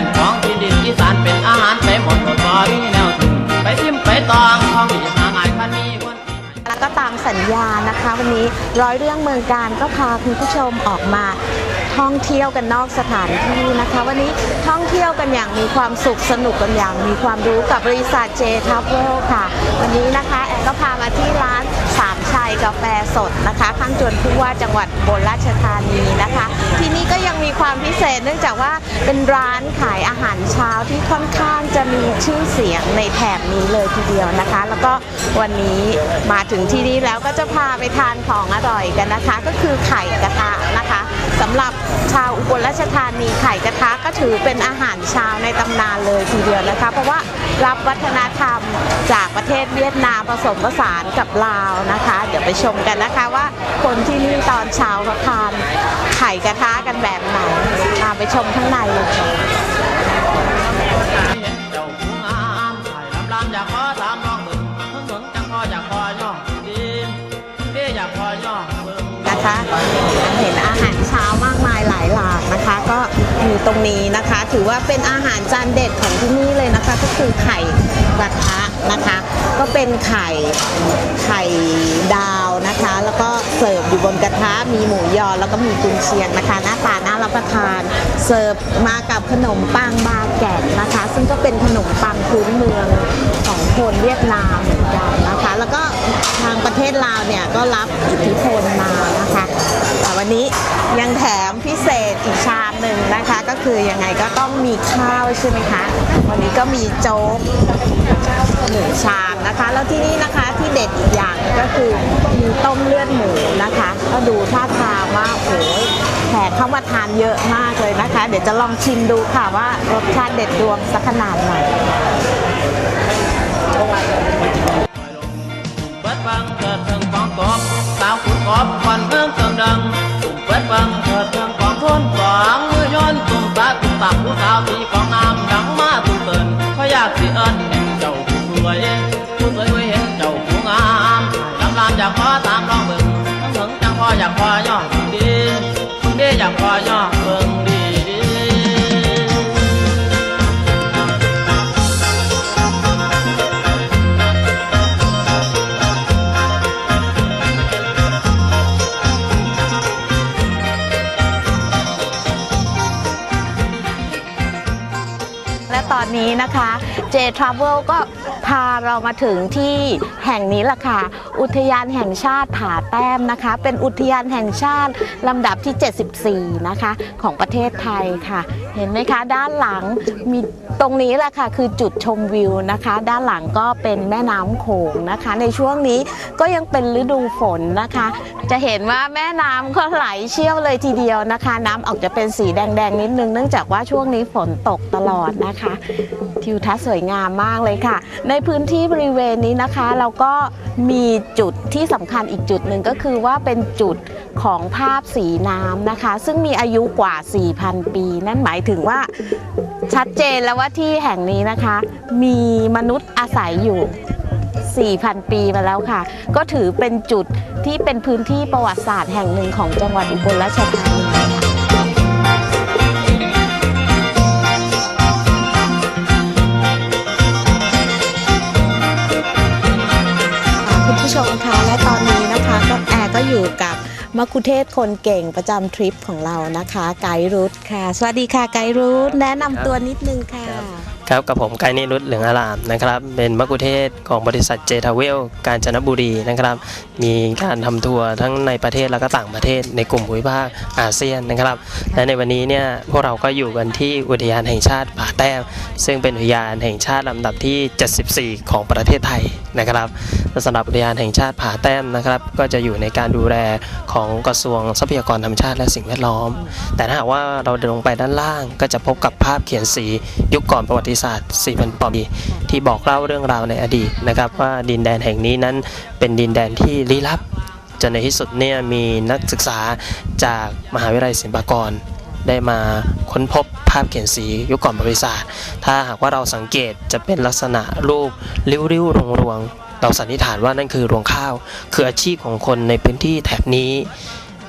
นของที่ดินอีสานเป็นอาหารไปหมดหมดบ่มีแนวถึงไปทิมไปตองของดีหาง่ายคันมีคนที่ให้แล้วก็ตามสัญญานะคะ วันนี้ร้อยเรื่องเมืองการก็พาคุณผู้ชมออกมาท่องเที่ยวกันนอกสถานที่นะคะ วันนี้ท่องเที่ยวกันอย่างมีความสุขสนุกกันอย่างมีความรู้กับบริษัทเจทัพเวลค่ะ วันนี้นะคะแอนก็พามาที่ร้านสามชัยกาแฟสดนะคะ ข้างจวนผู้ว่าจังหวัดอุบลราชธานีนะคะ ที่นี่ เนื่องจากว่าเป็นร้านขายอาหารเช้าที่ค่อนข้างจะมีชื่อเสียงในแถบนี้เลยทีเดียวนะคะ แล้วก็วันนี้มาถึงที่นี่แล้วก็จะพาไปทานของอร่อยกันนะคะ ก็คือไข่กระทะนะคะ สำหรับชาวอุบลราชธานีไข่กระทะก็ถือเป็นอาหารเช้าในตำนานเลยทีเดียวนะคะ เพราะว่ารับวัฒนธรรมจากประเทศเวียดนามผสมผสานกับลาวนะคะ เดี๋ยวไปชมกันนะคะว่าคนที่นี่ตอนเช้าเขาทานไข่กระทะกันแบบไหนตามไปชมข้างในเลยค่ะเห็นเจ้าผู้งามไข่ลำลำอยากขอตามน้องเบิ่งเพิ่งเบิ่งจังพออยากพอย่อดีเด้อยากพอย่อเบิ่งนะคะเห็น กนะคะก็มีตรงนี้นะคะ ถือว่าเป็นอาหารจานเด็ดของที่นี่เลยนะคะ ก็คือไข่กระทะนะคะ ก็เป็นไข่ไข่ดาวนะคะ แล้วก็เสิร์ฟอยู่บนกระทะมีหมูยอแล้วก็มีกุนเชียงนะคะ หน้าตาน่ารับประทาน เสิร์ฟมากับขนมปังบาแกะนะคะ ซึ่งก็เป็นขนมปังพื้นเมืองของคนเวียดนามเหมือนกันนะคะ แล้วก็ทางประเทศลาวเนี่ยก็รับอิทธิพลมานะคะแต่วันนี้ยังแถมพิเศษ นะคะก็คือยังไงก็ต้องมีข้าวใช่ไหมคะ วันนี้ก็มีโจ๊กหนึ่งชามนะคะ แล้วที่นี่นะคะที่เด็ดอีกอย่างก็คือมีต้มเลือดหมูนะคะ ก็ดูท่าทางว่าโอ้ยแขกเข้ามาทานเยอะมากเลยนะคะ เดี๋ยวจะลองชิมดูค่ะว่ารสชาติเด็ดดวงสักขนาดไหน วยผู้สวยไว้เห็นเจ้าผู้งามลำลามอยากขอตามลองเบิ่งทั้งถึงจังพออยากพอย่อเบิ่งดีเบิ่งดีอยากพอย่อเบิ่งดีดีและตอนนี้นะคะ J Travel ก็ พาเรามาถึงที่แห่งนี้ล่ะค่ะ อุทยานแห่งชาติผาแต้มนะคะ เป็นอุทยานแห่งชาติลำดับที่ 74 นะคะ ของประเทศไทยค่ะ เห็นไหมคะ ด้านหลังมี ตรงนี้แหละค่ะคือจุดชมวิวนะคะ ด้านหลังก็เป็นแม่น้ำโขงนะคะ ในช่วงนี้ก็ยังเป็นฤดูฝนนะคะ จะเห็นว่าแม่น้ำก็ไหลเชี่ยวเลยทีเดียวนะคะ น้ำออกจะเป็นสีแดงๆนิดนึงเนื่องจากว่าช่วงนี้ฝนตกตลอดนะคะ ทิวทัศน์สวยงามมากเลยค่ะ ในพื้นที่บริเวณนี้นะคะ เราก็มีจุดที่สำคัญอีกจุดหนึ่งก็คือว่าเป็นจุดของภาพสีน้ำนะคะ ซึ่งมีอายุกว่า 4,000 ปี นั่นหมายถึงว่า ชัดเจนแล้วว่าที่แห่งนี้นะคะ มีมนุษย์อาศัยอยู่ 4,000 ปีมาแล้วค่ะ ก็ถือเป็นจุดที่เป็นพื้นที่ประวัติศาสตร์แห่งหนึ่งของจังหวัดอุบลราชธานีค่ะคุณผู้ชมคะและตอนนี้นะคะก็แอร์ก็อยู่กับ มักคุเทศก์คนเก่งประจำทริปของเรานะคะ ไกด์รุทค่ะ สวัสดีค่ะไกด์รุทแนะนำตัวนิดนึงค่ะ ครับกับผมไกนิรุตเหลืองอารามนะครับ เป็นมักคุเทศของบริษัทเจทาเวลกาญจนบุรีนะครับ มีการทำทัวร์ทั้งในประเทศแล้วก็ต่างประเทศในกลุ่มภูมิภาคอาเซียนนะครับ และในวันนี้เนี่ยพวกเราก็อยู่กันที่อุทยานแห่งชาติผาแต้มซึ่งเป็นอุทยานแห่งชาติลำดับที่ 74 ของประเทศไทยนะครับสำหรับอุทยานแห่งชาติผาแต้มนะครับ ก็จะอยู่ในการดูแลของกระทรวงทรัพยากรธรรมชาติและสิ่งแวดล้อม แต่ถ้าหากว่าเราเดินลงไปด้านล่าง ก็จะพบกับภาพเขียนสียุคก่อนประวัติศาสตร์ 4,000 ปีที่บอกเล่าเรื่องราวในอดีตนะครับ ว่าดินแดนแห่งนี้นั้นเป็นดินแดนที่ลี้ลับจนในที่สุดเนี่ยมีนักศึกษาจากมหาวิทยาลัยศิลปากร ได้มาค้นพบภาพเขียนสียุคก่อนประวัติศาสตร์ ถ้าหากว่าเราสังเกตจะเป็นลักษณะรูปริ้วๆรวงๆ เราสันนิษฐานว่านั่นคือรวงข้าว คืออาชีพของคนในพื้นที่แถบนี้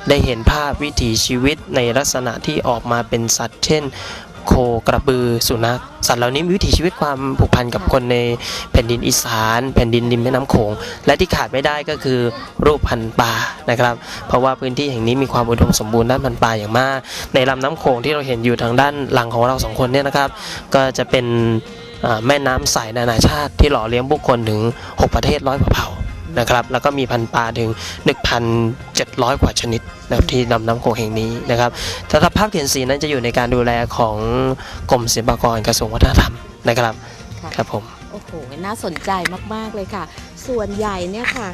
ได้เห็นภาพวิถีชีวิตในลักษณะที่ออกมาเป็นสัตว์ เช่น โคกระบือสุนัขสัตว์เหล่านี้มีวิถีชีวิตความผูกพันกับคนในแผ่นดินอีสาน แผ่นดินริมแม่น้ำโขงและที่ขาดไม่ได้ก็คือรูปพันธุ์ปลานะครับ เพราะว่าพื้นที่แห่งนี้มีความอุดมสมบูรณ์ด้านพันธุ์ปลาอย่างมาก ในลำน้ำโขงที่เราเห็นอยู่ทางด้านหลังของเราสองคนเนี่ยนะครับ ก็จะเป็นแม่น้ำใสนานาชาติที่หล่อเลี้ยงผู้คนถึง 6 ประเทศร้อยเผ่า นะครับ แล้วก็มีพันธุ์ปลาถึง 1,700 กว่าชนิดนะครับที่ลำน้ำโขงแห่งนี้นะครับสำหรับภาพเขียนสีนั้นจะอยู่ในการดูแลของกรมศิลปากรกระทรวงวัฒนธรรมนะครับค่ะครับผมโอ้โหน่าสนใจมาก ๆ เลยค่ะ ส่วนใหญ่เนี่ยค่ะ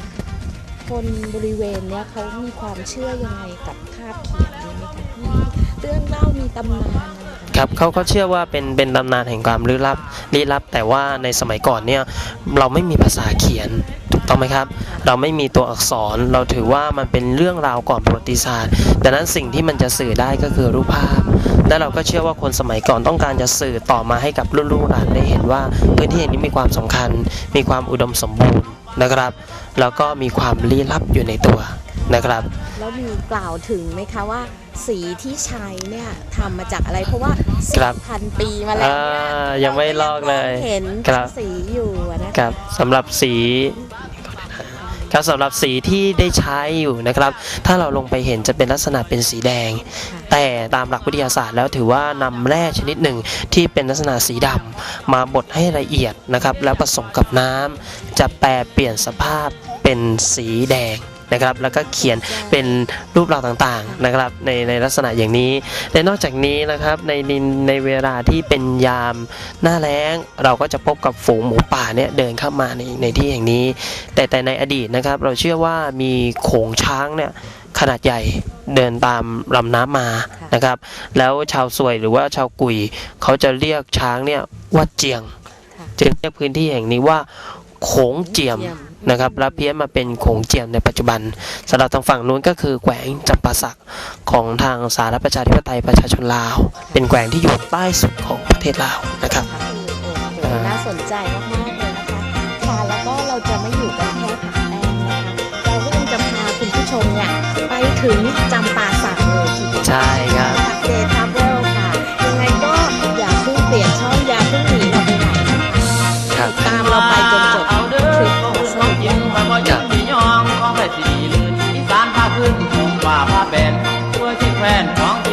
คนบริเวณเนี่ยเขามีความเชื่อยังไงกับภาพเขียนนี้ไหมคะมีเรื่องเล่ามีตำนานอะไรกัน ครับเขาเขาเชื่อว่าเป็นเป็นตำนานแห่งความลึกลับลี้ลับ แต่ว่าในสมัยก่อนเนี่ยเราไม่มีภาษาเขียนถูกต้องไหมครับ เราไม่มีตัวอักษรเราถือว่ามันเป็นเรื่องราวก่อนประวัติศาสตร์ดังนั้นสิ่งที่มันจะสื่อได้ก็คือรูปภาพ และเราก็เชื่อว่าคนสมัยก่อนต้องการจะสื่อต่อมาให้กับรุ่นลูกหลานได้เห็นว่า พื้นที่แห่งนี้มีความสำคัญ มีความอุดมสมบูรณ์นะครับ แล้วก็มีความลี้ลับอยู่ในตัว นะครับ แล้วมีกล่าวถึงไหมคะว่า สีที่ใช้เนี่ยทำมาจากอะไรเพราะว่าครัสี่บพันปีมาแล้วอ่ายังไม่ลอกเลยเห็นครับ สีอยู่อะนะคะครับสำหรับสีครับสำหรับสีที่ได้ใช้อยู่นะครับ ถ้าเราลงไปเห็นจะเป็นลักษณะเป็นสีแดงค่ะแต่ตามหลักวิทยาศาสตร์แล้วถือว่านำแร่ชนิดหนึ่งที่เป็นลักษณะสีดำมาบดให้ละเอียดนะครับ แล้วผสมกับน้ำจะแปลเปลี่ยนสภาพเป็นสีแดง นะครับแล้วก็เขียนเป็นรูปเราต่างๆนะครับในในลักษณะอย่างนี้และนอกจากนี้นะครับในในในเวลาที่เป็นยามหน้าแล้ง เราก็จะพบกับฝูงหมูป่าเนี่ยเดินเข้ามาในในที่แห่งนี้ แต่แต่ในอดีตนะครับเราเชื่อว่ามีโขงช้างเนี่ยขนาดใหญ่เดินตามลำน้ำมานะครับ แล้วชาวซวยหรือว่าชาวกุย เขาจะเรียกช้างเนี่ยว่าเจียง จึงเรียกพื้นที่แห่งนี้ว่าโขงเจียม นะครับ แล้วเพี้ยนมาเป็นโขงเจียมในปัจจุบันสำหรับทางฝั่งนู้นก็คือแขวงจำปาสักของทางสาธารณประชาธิปไตยประชาชนลาว เป็นแขวงที่อยู่ใต้สุดของประเทศลาวนะครับค่ะโอ้โหน่าสนใจมากๆเลยนะคะค่ะแล้วก็เราจะไม่อยู่กันแค่ผาแต้มนะคะเราก็ยังจะพาคุณผู้ชมเนี่ยไปถึงจำปาสักเลยทีเดียวใช่ครับ แว่นของ